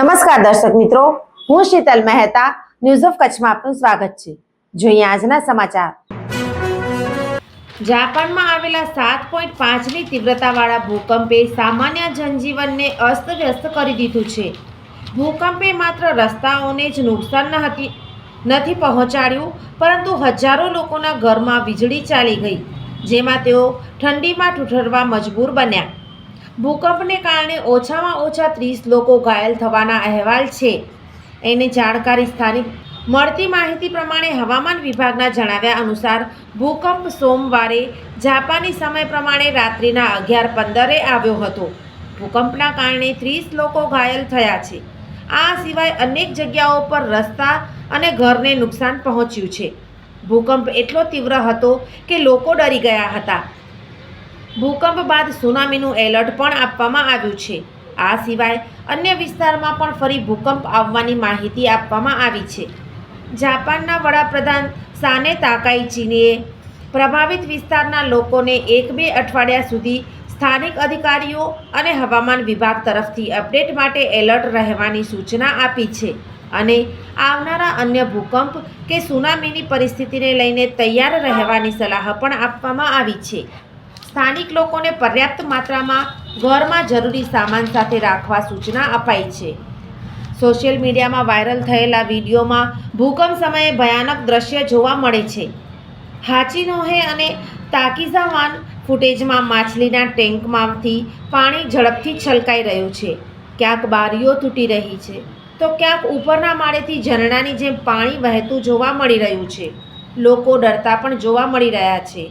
નમસ્કાર દર્શક મિત્રો, હું શીતલ મહેતા ન્યૂઝ ઓફ કચ્છમાં આપનું સ્વાગત છે. જોઈએ આજના સમાચાર. જાપાનમાં આવેલા સાત પોઈન્ટ પાંચની તીવ્રતાવાળા ભૂકંપે સામાન્ય જનજીવનને અસ્તવ્યસ્ત કરી દીધું છે. ભૂકંપે માત્ર રસ્તાઓને જ નુકસાન ન નથી પહોંચાડ્યું, પરંતુ હજારો લોકોના ઘરમાં વીજળી ચાલી ગઈ, જેમાં તેઓ ઠંડીમાં ઠુઠરવા મજબૂર બન્યા. ભૂકંપને કારણે ઓછામાં ઓછા ત્રીસ લોકો ઘાયલ થવાના અહેવાલ છે. એની જાણકારી સ્થાનિક મળતી માહિતી પ્રમાણે હવામાન વિભાગના જણાવ્યા અનુસાર, ભૂકંપ સોમવારે જાપાની સમય પ્રમાણે રાત્રિના અગિયાર પંદરે આવ્યો હતો. ભૂકંપના કારણે ત્રીસ લોકો ઘાયલ થયા છે. આ સિવાય અનેક જગ્યાઓ પર રસ્તા અને ઘરને નુકસાન પહોંચ્યું છે. ભૂકંપ એટલો તીવ્ર હતો કે લોકો ડરી ગયા હતા. ભૂકંપ બાદ સુનામીનું એલર્ટ પણ આપવામાં આવ્યું છે. આ સિવાય અન્ય વિસ્તારમાં પણ ફરી ભૂકંપ આવવાની માહિતી આપવામાં આવી છે. જાપાનના વડાપ્રધાન સાને તાકાઈચીનીએ પ્રભાવિત વિસ્તારના લોકોને એક બે અઠવાડિયા સુધી સ્થાનિક અધિકારીઓ અને હવામાન વિભાગ તરફથી અપડેટ માટે એલર્ટ રહેવાની સૂચના આપી છે અને આવનારા અન્ય ભૂકંપ કે સુનામીની પરિસ્થિતિને લઈને તૈયાર રહેવાની સલાહ પણ આપવામાં આવી છે. સ્થાનિક લોકોને પર્યાપ્ત માત્રામાં ઘરમાં જરૂરી સામાન સાથે રાખવા સૂચના અપાઈ છે. સોશિયલ મીડિયામાં વાયરલ થયેલા વિડીયોમાં ભૂકંપ સમયે ભયાનક દ્રશ્ય જોવા મળે છે. હાચીનોહે અને તાકીઝાવાન ફૂટેજમાં માછલીના ટેન્કમાંથી પાણી ઝડપથી છલકાઈ રહ્યું છે. ક્યાંક બારીઓ તૂટી રહી છે. તો ક્યાંક ઉપરના માળેથી ઝરણાની જેમ પાણી વહેતું જોવા મળી રહ્યું છે. લોકો ડરતા પણ જોવા મળી રહ્યા છે.